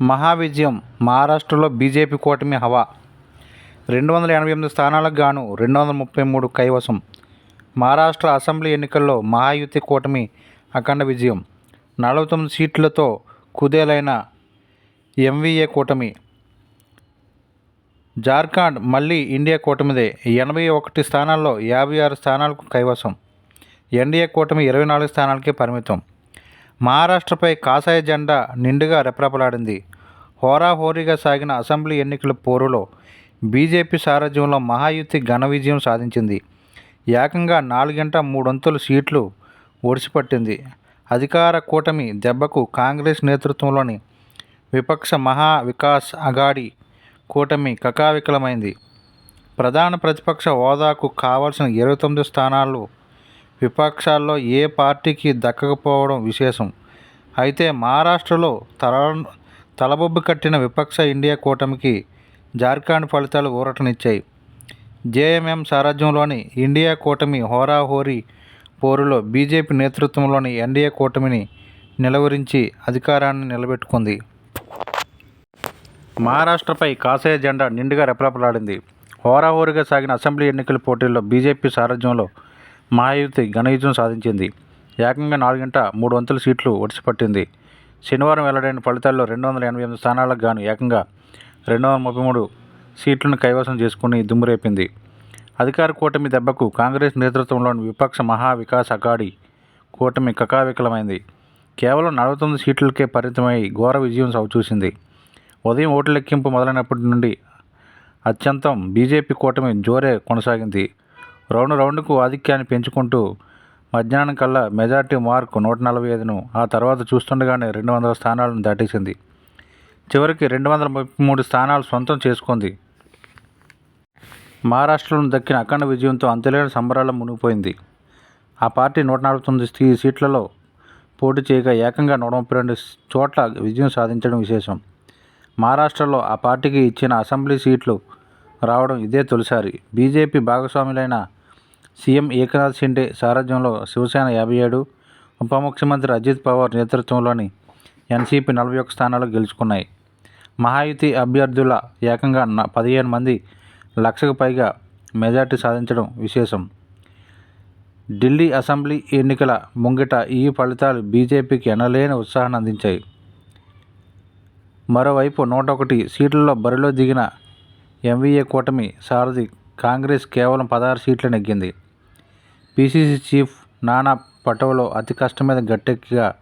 మహావిజయం మహారాష్ట్రలో బీజేపీ కూటమి హవా. రెండు వందల ఎనభై ఎనిమిది స్థానాలకు గాను రెండు వందల ముప్పై మూడు కైవసం. మహారాష్ట్ర అసెంబ్లీ ఎన్నికల్లో మహాయుతి కూటమి అఖండ విజయం. నలభై తొమ్మిది సీట్లతో కుదేలైన ఎంవీఏ కూటమి. జార్ఖండ్ మళ్ళీ ఇండియా కూటమిదే. ఎనభై ఒకటి స్థానాల్లో యాభై ఆరు స్థానాలకు కైవసం. ఎన్డీఏ కూటమి ఇరవై నాలుగు స్థానాలకే పరిమితం. మహారాష్ట్రపై కాషాయ జెండా నిండుగా రెపరెపలాడింది. హోరాహోరీగా సాగిన అసెంబ్లీ ఎన్నికల పోరులో బీజేపీ సారథ్యంలో మహాయుతి ఘన విజయం సాధించింది. ఏకంగా నాలుగింట మూడొంతుల సీట్లు ఒడిసిపట్టింది. అధికార కూటమి దెబ్బకు కాంగ్రెస్ నేతృత్వంలోని విపక్ష మహా వికాస్ అఘాడి కూటమి కకావికలమైంది. ప్రధాన ప్రతిపక్ష హోదాకు కావాల్సిన ఇరవై తొమ్మిది స్థానాలు విపక్షాల్లో ఏ పార్టీకి దక్కకపోవడం విశేషం. అయితే మహారాష్ట్రలో తల తలబొబ్బు కట్టిన విపక్ష ఇండియా కూటమికి జార్ఖండ్ ఫలితాలు ఊరటనిచ్చాయి. జేఎంఎం సారథ్యంలోని ఇండియా కూటమి హోరాహోరీ పోరులో బీజేపీ నేతృత్వంలోని ఎన్డీఏ కూటమిని నిలవరించి అధికారాన్ని నిలబెట్టుకుంది. మహారాష్ట్రపై కాసే జెండా నిండుగా రెపరెపలాడింది. హోరాహోరీగా సాగిన అసెంబ్లీ ఎన్నికల పోటీల్లో బీజేపీ సారథ్యంలో మహాయుతి ఘన విజయం సాధించింది. ఏకంగా నాలుగింట మూడు వంతుల సీట్లు ఒడిసిపట్టింది. శనివారం వెల్లడైన ఫలితాల్లో రెండు వందల ఎనభై ఎనిమిది స్థానాలకు గాను ఏకంగా రెండు వందల ముప్పై మూడు సీట్లను కైవసం చేసుకుని దుమ్మురేపింది. అధికార కూటమి దెబ్బకు కాంగ్రెస్ నేతృత్వంలోని విపక్ష మహా వికాస్ కూటమి కకావికలమైంది. కేవలం నలభై తొమ్మిది సీట్లకే పరిమితమై ఘోర విజయం చవిచూసింది ఉదయం ఓట్ల లెక్కింపు మొదలైనప్పటి నుండి అత్యంతం బీజేపీ కూటమి జోరే కొనసాగింది. రౌండ్ రౌండ్కు ఆధిక్యాన్ని పెంచుకుంటూ మధ్యాహ్నం కల్లా మెజార్టీ మార్క్ నూట నలభై ఐదును ఆ తర్వాత చూస్తుండగానే రెండు వందల స్థానాలను దాటేసింది. చివరికి రెండు వందల ముప్పై మూడు స్థానాలు సొంతం చేసుకుంది. మహారాష్ట్రలో దక్కిన అఖండ విజయంతో అంతులేని సంబరాల్లో మునిగిపోయింది. ఆ పార్టీ నూట నలభై తొమ్మిది సీట్లలో పోటీ చేయగా ఏకంగా నూట ముప్పై రెండు చోట్ల విజయం సాధించడం విశేషం. మహారాష్ట్రలో ఆ పార్టీకి ఇచ్చిన అసెంబ్లీ సీట్లు రావడం ఇదే తొలిసారి. బీజేపీ భాగస్వాములైన సీఎం ఏకనాథ్ షిండే సారథ్యంలో శివసేన యాభై ఏడు ఉప ముఖ్యమంత్రి అజిత్ పవార్ నేతృత్వంలోని ఎన్సీపీ నలభై ఒక్క స్థానాలు గెలుచుకున్నాయి. మహాయుతి అభ్యర్థుల ఏకంగా న- పదిహేను మంది లక్షకు పైగా మెజార్టీ సాధించడం విశేషం. ఢిల్లీ అసెంబ్లీ ఎన్నికల ముంగిట ఈ ఫలితాలు బీజేపీకి ఎనలేని ఉత్సాహాన్ని అందించాయి. మరోవైపు నూట ఒకటి సీట్లలో బరిలో దిగిన ఎంవీఏ కూటమి సారథి కాంగ్రెస్ కేవలం పదహారు సీట్లు నెగ్గింది. పీసీసీ చీఫ్ నానా పటోలో అతి కష్టం మీద గట్టెక్కిగా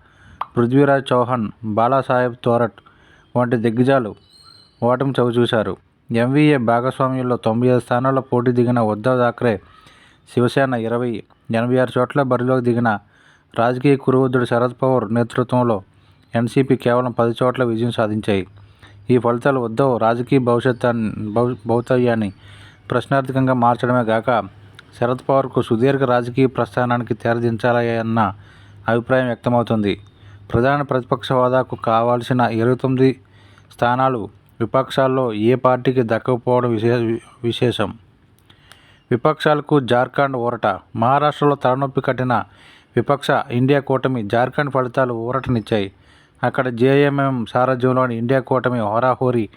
పృథ్వీరాజ్ చౌహాన్ బాలాసాహెబ్ తోరట్ వంటి దిగ్గజాలు ఓటమి చవిచూశారు ఎంవీఏ భాగస్వామ్యంలో తొంభై ఐదు స్థానాల్లో పోటీ దిగిన ఉద్ధవ్ థాక్రే శివసేన ఇరవై ఎనభై ఆరు చోట్ల బరిలోకి దిగిన రాజకీయ కురువృద్ధుడు శరద్ పవార్ నేతృత్వంలో ఎన్సీపీ కేవలం పది చోట్ల విజయం సాధించాయి. ఈ ఫలితాలు ఉద్ధవ్ రాజకీయ భవిష్యత్తు భౌతవ్యాన్ని ప్రశ్నార్థకంగా మార్చడమే గాక శరద్ పవార్కు సుదీర్ఘ రాజకీయ ప్రస్థానానికి తెరదించాలన్న అభిప్రాయం వ్యక్తమవుతుంది. ప్రధాన ప్రతిపక్ష హోదాకు కావాల్సిన ఇరవై తొమ్మిది స్థానాలు విపక్షాల్లో ఏ పార్టీకి దక్కకపోవడం విశే విశేషం. విపక్షాలకు జార్ఖండ్ ఊరట. మహారాష్ట్రలో తలనొప్పి కట్టిన విపక్ష ఇండియా కూటమి జార్ఖండ్ ఫలితాలు ఊరటనిచ్చాయి. అక్కడ జేఎంఎం సారథ్యంలోని ఇండియా కూటమి హోరాహోరీ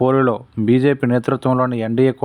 పోరులో బీజేపీ నేతృత్వంలోని ఎన్డీఏ కూటమి